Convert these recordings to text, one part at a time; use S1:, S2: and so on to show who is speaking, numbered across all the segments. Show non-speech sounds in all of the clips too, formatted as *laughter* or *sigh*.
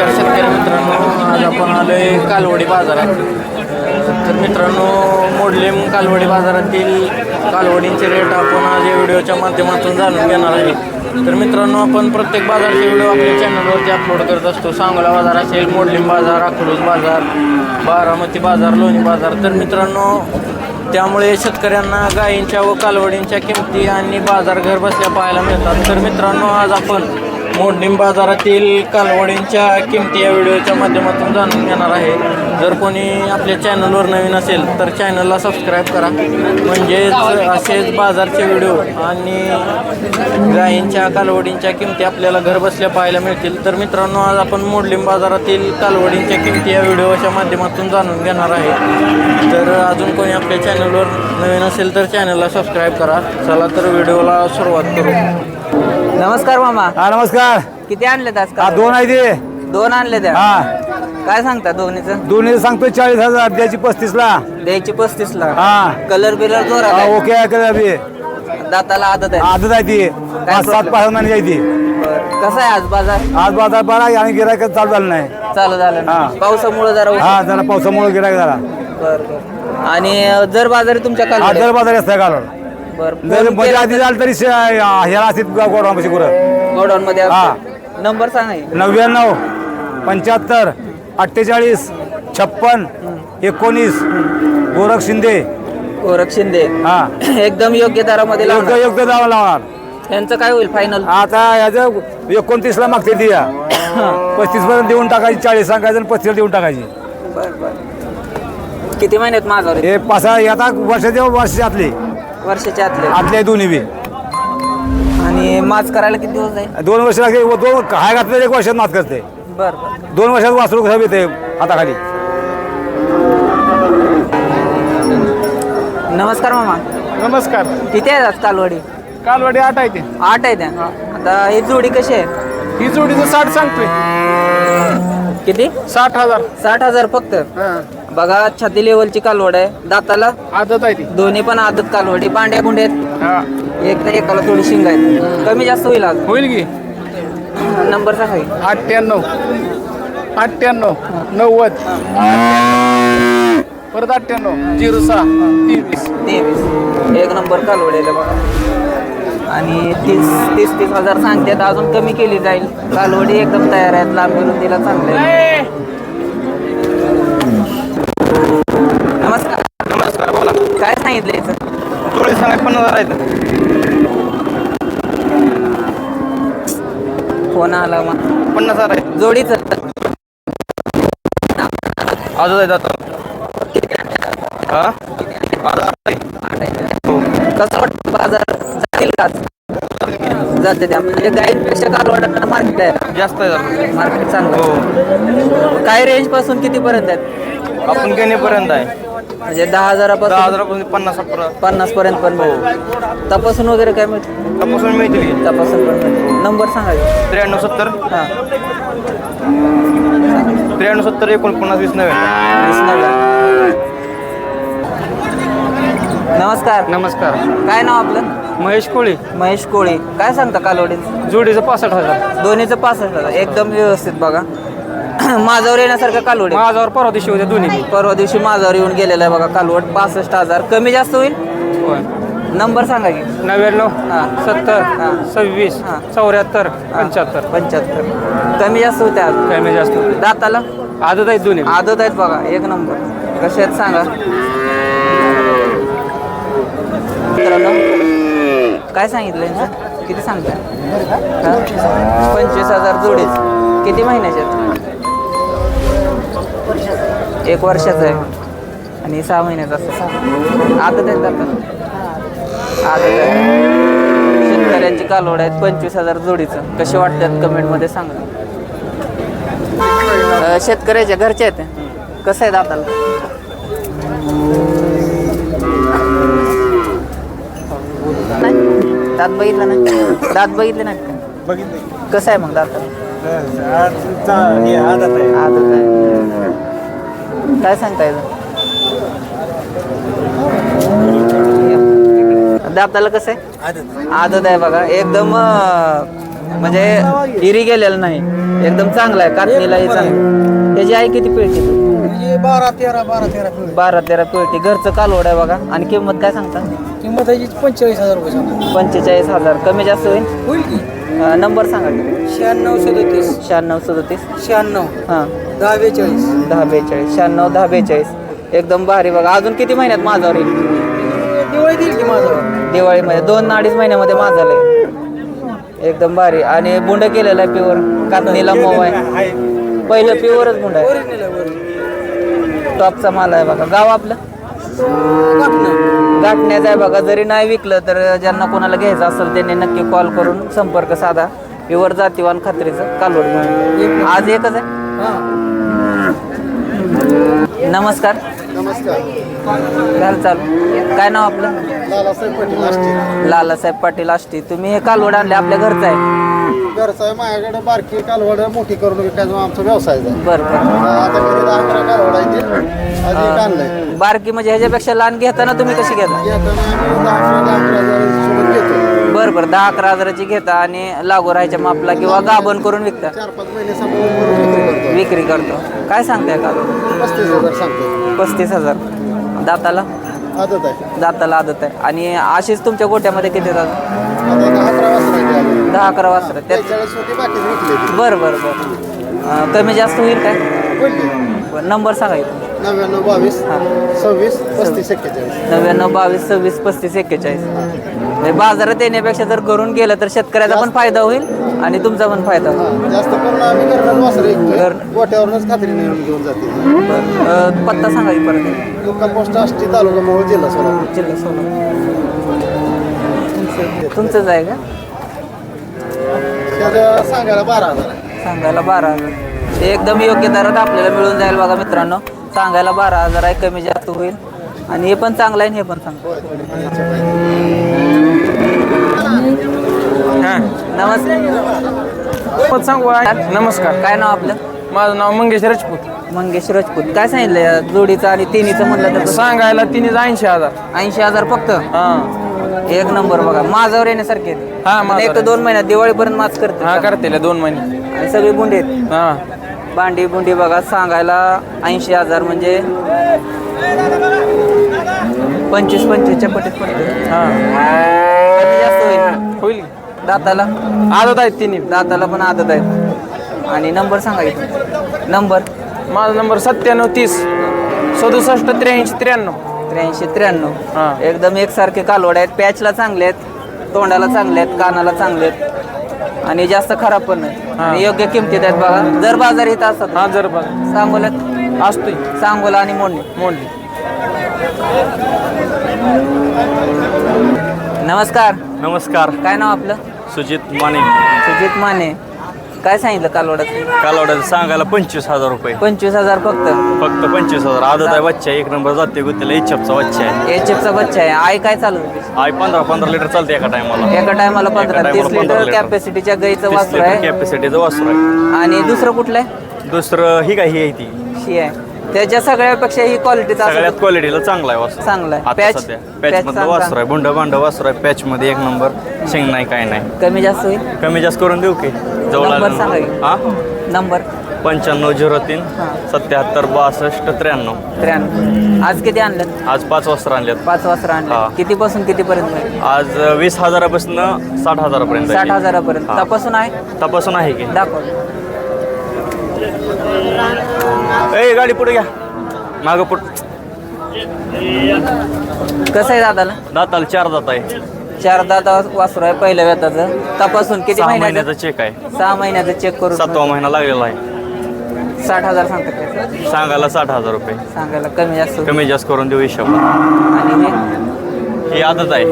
S1: नमस्कार शेतकरी मित्रांनो. आज आपण आलोय कालवडी बाजारात. तर मित्रांनो मोडलेम कालवडी बाजारातील कालवडींचे रेट आपण आज या व्हिडिओच्या माध्यमातून जाणून घेणार आहे. तर मित्रांनो आपण प्रत्येक बाजारचे व्हिडिओ आपल्या चॅनलवरती अपलोड करत असतो. सांगोला बाजार असेल मोडलिम बाजार अकलूज बाजार बारामती बाजार लोणी बाजार. तर मित्रांनो त्यामुळे शेतकऱ्यांना गायींच्या व कालवडींच्या किमती आणि बाजार घर बसल्या पाहायला मिळतात. तर मित्रांनो आज आपण मोडणीम बाजारातील कालवडींच्या किमती या व्हिडिओच्या माध्यमातून जाणून घेणार आहे. जर कोणी आपल्या चॅनलवर नवीन असेल तर चॅनलला सबस्क्राईब करा. म्हणजेच असेच बाजारचे व्हिडिओ आणि गायींच्या कालवडींच्या किमती आपल्याला घर बसल्या पाहायला मिळतील. तर मित्रांनो आज आपण मोडलिम बाजारातील कालवडींच्या किमती या व्हिडिओच्या माध्यमातून जाणून घेणार आहे. तर अजून कोणी आपल्या चॅनलवर नवीन असेल तर चॅनलला सबस्क्राईब करा. चला तर व्हिडिओला सुरुवात करू.
S2: नमस्कार मामा.
S3: हा नमस्कार.
S2: किती आणले आज
S3: हा
S2: का
S3: दोन आहे ते.
S2: दोन आणले त्या
S3: हा.
S2: काय सांगता दोन्हीचं?
S3: दोन्ही सांगतो चाळीस हजार द्यायची पस्तीस ला.
S2: द्यायची पस्तीस ला.
S3: हा.
S2: कलर बिलर जोर
S3: हा, ओके आहे का बी?
S2: दाताला आदत आहे.
S3: आदत आहे ती. पाच सात
S2: problem?
S3: पाच आहे ती.
S2: बरं. कसं आहे आज बाजार?
S3: आज बाजार बरा आहे आणि गिरायक चालू झालं नाही.
S2: चालू झालं ना
S3: हा.
S2: पावसामुळे जरा.
S3: हा जरा पावसामुळे गिरायक झाला.
S2: बरं बरं. आणि जर बाजारी तुमच्या
S3: हा
S2: काल
S3: दर बाजार असतं जर मध्ये आधी झालं तरी शे- ह्याला असतील गोडवा कशी गुरं
S2: गोडाऊन मध्ये
S3: हा.
S2: नंबर सांगा की.
S3: नव्याण्णव पंच्याहत्तर अठ्ठेचाळीस छप्पन एकोणीस. गोरख शिंदे.
S2: गोरख शिंदे.
S3: हा. *clears throat*
S2: एकदम योग्य दरामध्ये
S3: योग्य
S2: लावणार.
S3: योग्य जावं लावणार.
S2: यांचं काय होईल फायनल
S3: आता याचं एकोणतीसला मागते ती या. पस्तीस पर्यंत देऊन टाकायची चाळीस सांगायचं आणि पस्तीस देऊन टाकायची.
S2: बरं बरं. किती महिन्यात माझा
S3: हे पाच आता वर्षाच्या वर्षातली
S2: वर्षाच्या आतले.
S3: आतले. दोन्ही बी.
S2: आणि माच करायला किती दिवस जाईल?
S3: दोन वर्ष लागते. व दोन हाय घातले एक वर्षात मात करते.
S2: बरं बरं.
S3: दोन वर्षात वासरू कसं येते हाताखाली.
S2: नमस्कार मामा.
S4: नमस्कार.
S2: किती आहेत आज कालवडी?
S4: कालवाडी आठ आहे ते.
S2: आठ आहे त्या. आता ही जोडी कशी आहे?
S4: ही जोडीचं साठ सांगतोय.
S2: किती?
S4: साठ हजार.
S2: साठ हजार फक्त?
S4: हा.
S2: बघा छाती लेवलची कालवड आहे. दाताला?
S4: आदत आहे ती.
S2: दोन्ही पण आदत कालवडी. बांड्या गुंड्या आहेत.
S4: हा.
S2: एक तर एकाला थोडी शिंग आहेत. कमी जास्त होईल आज.
S4: होईल की?
S2: नंबर सांगा की.
S4: अठ्ठ्याण्णव. अठ्ठ्याण्णव. नव्वद. परत अठ्ठ्याण्णव. झिरो सहा. तेवीस.
S2: तेवीस. एक नंबर कालवडेल बघा. आणि तीस तीस तीस हजार सांगतात. अजून कमी केली जाईल. कालवडी एकदम तयार आहेत. लांब दिला चांगले नमस्कार. नमस्कार बोला. काय सांगितलं याचं?
S4: थोडे सांगा पन्नास हजार आहेत.
S2: फोन आला मग.
S4: पन्नास हजार आहे
S2: जोडीचं.
S4: आदत आहे जातो हा?
S2: कसं वाटतं बाजार? जातील का? जाते त्या. म्हणजे गाईपेक्षा कालवडांना मार्केट आहे.
S4: जास्त आहे जरा.
S2: मार्केट चांगलं.
S4: हो.
S2: काय रेंजपासून किती पर्यंत आहेत?
S4: आपण घेण्यापर्यंत आहे.
S2: म्हणजे दहा
S4: दहा
S2: हजारापासून
S4: हजारापासून पन्नास
S2: पन्नास पर्यंत पण मिळेल. तपासून वगैरे काय मिळतं?
S4: तपासून मिळतील.
S2: तपासून पण मिळेल नंबर सांगा की.
S4: त्र्याण्णव सत्तर.
S2: हां.
S4: त्र्याण्णव सत्तर एकोणपन्नास वीस नव्याण्णव
S2: वीस नव्या. नमस्कार.
S4: नमस्कार.
S2: काय नाव आपलं?
S4: महेश कोळी.
S2: महेश कोळी. काय सांगता कालवडीचं
S4: जोडीचं पासष्ट हजार.
S2: दोन्हीचं पासष्ट हजार. एकदम व्यवस्थित बघा. *coughs* माझ्यावर येण्यासारखं कालवडी
S4: माझ्यावर परवा दिवशी होत्या दोन्ही.
S2: परवा दिवशी माझ्यावर येऊन गेलेला आहे बघा कालवड. पासष्ट हजार. कमी जास्त होईल?
S4: होय.
S2: नंबर सांगा की.
S4: नव्याण्णव
S2: हां.
S4: सत्तर. सव्वीस
S2: हां.
S4: चौऱ्याहत्तर पंच्याहत्तर.
S2: पंच्याहत्तर. कमी जास्त होते आज?
S4: कमी जास्त
S2: दाताला?
S4: आदत आहेत दोन्ही.
S2: आदत आहेत बघा. एक नंबर. कसे आहेत सांगा? मित्रांनो काय सांगितलं यांचं? किती सांगता हा? पंचवीस हजार जोडीच किती महिन्याचे आहेत? एक वर्षाचं आहे. आणि सहा महिन्याचं असं. दातात आदत आहे शेतकऱ्यांची कालवड आहेत. पंचवीस हजार जोडीचं. कसे वाटतात कमेंटमध्ये सांगा. शेतकऱ्याच्या घरचे आहेत. कसं आहे दाताला दात बघितलं नाही दात बघितले नाहीत का कसं आहे मग दाताला आदत आहे. काय सांगता येतं? दाताला कसं आहे? आदत आहे बघा. एकदम म्हणजे इरी गेलेलं नाही. एकदम चांगला आहे. कातणीलाही चांगला त्याची आई किती पेटी
S5: बारा तेरा बारा तेरा
S2: बारा तेरा पेटी घरचं कालवड आहे बघा. आणि किंमत काय सांगता?
S5: किंमत पंचेचाळीस हजार रुपये
S2: पंचेचाळीस हजार. कमी जास्त होईल?
S5: होईल की.
S2: अं, नंबर सांगा की
S5: शहाण्णव सदतीस.
S2: शहाण्णव सदतीस.
S5: शहाण्णव.
S2: हां.
S5: दहा बेचाळीस.
S2: दहा बेचाळीस. शहाण्णव दहा बेचाळीस. एकदम भारी बघा. अजून किती महिन्यात माझावर येईल?
S5: दिवाळी देईल की माझं
S2: दिवाळीमध्ये. दोन अडीच महिन्यामध्ये माझाला आहे एकदम भारी. आणि बुंड केलेलं आहे प्युअर कातणीला मऊ आहे. पहिलं प्युअरच बुंड आहे.
S5: ओरिजिनल आहे ओरिजिनल
S2: टॉपचा माल आहे बघा. गाव आपलं? गाठण्याचं आहे बघा जरी नाही विकलं तर ज्यांना कोणाला घ्यायचं असेल त्यांनी नक्की कॉल करून संपर्क साधा. प्युअर जातीवान खात्रीचं कालवड आज एकच आहे? नमस्कार.
S6: नमस्कार.
S2: चालू काय नाव आपलं?
S6: लालासाहेब पाटील आष्टी.
S2: लालासाहेब पाटील आष्टी. तुम्ही हे कालवड आणले आपल्या घरचं आहे?
S6: घरचा आहे माझ्याकडे बारकी कालवड मोठी करून विकायचा आमचा व्यवसाय
S2: बरं बरं.
S6: आता कालवड आहे ते. आणलंय.
S2: बारकी म्हणजे ह्याच्यापेक्षा लहान घेताना तुम्ही कशी घेता?
S6: घेताना आम्ही दहा अकरा दहा अकरा हजार सोबत घेतो
S2: बरं बरं. दहा अकरा हजाराची घेता आणि लागू राहायच्या मापला किंवा गाभण करून विकता?
S6: चार पाच महिने सांभाळून करून विक्री करतो.
S2: विक्री करतो काय सांगताय का
S6: पस्तीस हजार. सांगतो
S2: पस्तीस हजार दाताला?
S6: आदत आहे
S2: दाताला आदत आहे. आणि अशीच तुमच्या गोट्यामध्ये किती दात?
S6: आता दहा अकरा वाजता आहे अजून
S2: दहा अकरा वाजता त्यात
S6: बेचाळीस होती बाकी विकले ती
S2: बरं बरं बरं. अं, कमी जास्त होईल काय? नंबर सांगा इथं.
S6: नव्याण्णव बावीस सव्वीस पस्तीस एक्केचाळीस.
S2: नव्याण्णव बावीस सव्वीस पस्तीस एक्केचाळीस. म्हणजे बाजारात येण्यापेक्षा जर घरून गेलं तर शेतकऱ्याचा पण फायदा होईल आणि तुमचा पण फायदा होईल.
S6: जास्त करून आम्ही घरनं वासर
S2: घर-
S6: ऐकतोय गोट्यावरूनच खात्री नेऊन घेऊन जाते.
S2: बरं. अं, पत्ता सांगा की परत
S6: मुक्काम पोस्ट आष्टी तालुका मोहोळ जिल्हा सोलापूर.
S2: जिल्हा सोलापूर. तुमचंच आहे का?
S6: त्याचं सांगायला बारा हजार आहे.
S2: सांगायला बारा हजार. एकदम योग्य दरात आपल्याला मिळून जाईल बघा मित्रांनो. सांगायला बारा हजार आहे कमी जास्त होईल. आणि हे पण चांगलं आहे आणि हे पण चांगलं नमस्कार.
S4: पण सांगू? नमस्कार.
S2: काय नाव आपलं?
S4: माझं नाव मंगेश राजपूत.
S2: मंगेश राजपूत. काय सांगितलं या जोडीचं आणि तिन्हीचं म्हणलं तर?
S4: सांगायला तिने ऐंशी हजार.
S2: ऐंशी हजार फक्त?
S4: हा.
S2: एक नंबर बघा. माझ्यावर येण्यासारखे आहेत.
S4: हा, माझ्यावर
S2: एक दोन महिन्यात दिवाळीपर्यंत माच करते
S4: हा करते दोन महिने.
S2: आणि सगळी गुंडे आहेत.
S4: हा.
S2: भांडी बुंडी बघा सांगायला ऐंशी हजार म्हणजे पंचवीस पंचवीसच्या पटीत पडते.
S4: हा.
S2: जास्त होईल.
S4: होईल.
S2: दाताला?
S4: आदत आहेत तिन्ही.
S2: दाताला पण आदत आहेत. आणि नंबर सांगा इथं. नंबर?
S4: माझा नंबर सत्त्याण्णव तीस. सदुसष्ट त्र्याऐंशी त्र्याण्णव.
S2: त्र्याऐंशी त्र्याण्णव.
S4: हा.
S2: एकदम एकसारखे कालवड आहेत. पॅचला चांगले आहेत. तोंडाला चांगले आहेत. कानाला चांगले आहेत. आणि जास्त खराब पण नाही. आणि योग्य किमतीत आहेत बघा. जर बाजार इथं असतात
S4: हा जर बघ
S2: सांगोल्यात
S4: असतोय.
S2: सांगोला आणि मोडणी
S4: मोडली
S2: नमस्कार.
S7: नमस्कार.
S2: काय नाव आपलं?
S7: सुजित माने.
S2: सुजित माने. काय सांगितलं कालवडाचं
S7: कालवड्याचं सांगायला पंचवीस हजार रुपये.
S2: पंचवीस हजार फक्त?
S7: फक्त पंचवीस हजार. आदत आहे बच्चा एक नंबर जाते गुत्तीला इच्छापचा बच्चा आहे.
S2: एच चा बच्चा आहे. आई काय चालू होती?
S7: आई पंधरा पंधरा लिटर चालते एका टायमाला
S2: एका टायमाला पंधरा
S7: टायमाला
S2: तीस
S7: 15
S2: लिटर
S7: लिटर.
S2: कॅपॅसिटीच्या गाईचं वासरू आहे.
S7: कॅपॅसिटीचं वासरू आहे.
S2: आणि दुसरं कुठलं आहे?
S7: दुसरं ही काय ही आहे ती.
S2: शी आहे. त्याच्या सगळ्यापेक्षा ही क्वालिटीचा
S7: सगळ्यात क्वालिटीला चांगला आहे वासरू.
S2: चांगलं आहे.
S7: आता
S2: Patch-
S7: सध्या
S2: patch
S7: पॅच मधलं
S2: चांगला.
S7: वासरू आहे. बुंड बांड वासरू आहे. पॅच मध्ये एक नंबर शेंग नाही काय नाही.
S2: कमी जास्त होईल?
S7: कमी जास्त करून देऊ की.
S2: नंबर सांगा की.
S7: आल्यानंतर. हा?
S2: नंबर.
S7: पंच्याण्णव झिरो तीन सत्याहत्तर बासष्ट त्र्याण्णव.
S2: त्र्याण्णव. आज किती आणलं
S7: आज पाच वाजता आणल्यात
S2: पाच वाजता आणलं
S7: हा.
S2: कितीपासून कितीपर्यंत मिळेल?
S7: आज वीस हजारापासून साठ हजारापर्यंत आहे.
S2: साठ हजारापर्यंत.
S7: हा.
S2: तपासून आहे?
S7: तपासून आहे की.
S2: दाखव.
S7: ए गाडी पुढे घ्या. मागं पुढ.
S2: कसं आहे दादाला?
S7: दाताल चार दात आहे.
S2: चार दादा वासरू आहे पहिल्या वेताचं. तपासून किती
S7: सहा
S2: महिन्याचं?
S7: महिन्याचा चेक आहे.
S2: सहा महिन्याचं चेक करून
S7: सातवा महिना लागलेला आहे.
S2: साठ हजार सांगतात काय?
S7: सांगायला साठ हजार रुपये.
S2: सांगायला कमी जास्त होईल.
S7: कमी जास्त करून देऊ हिशोब.
S2: आणि हे?
S7: ही आदत आहे.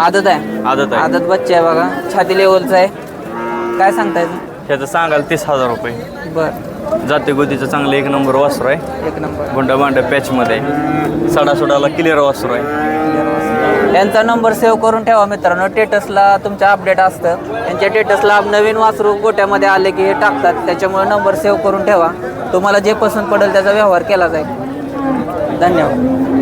S2: आदत आहे?
S7: आदत आहे.
S2: आदत बच्चा आहे बघा. छाती लेवलचा आहे. काय सांगताय?
S7: ह्याचं सांगायला तीस हजार रुपये.
S2: बर.
S7: जाते गोदीचं चांगलं एक नंबर वासरू आहे.
S2: एक नंबर.
S7: गुंडा बांड पॅचमध्ये सडासुडाला क्लिअर वासरू आहे.
S2: यांचा नंबर सेव्ह करून ठेवा मित्रांनो. टेटसला तुमच्या अपडेट असतं. त्यांच्या टेटसला नवीन वासरू गोट्यामध्ये आले की हे टाकतात. त्याच्यामुळे नंबर सेव्ह करून ठेवा. तुम्हाला जे पसंत पडेल त्याचा व्यवहार केला जाईल. धन्यवाद.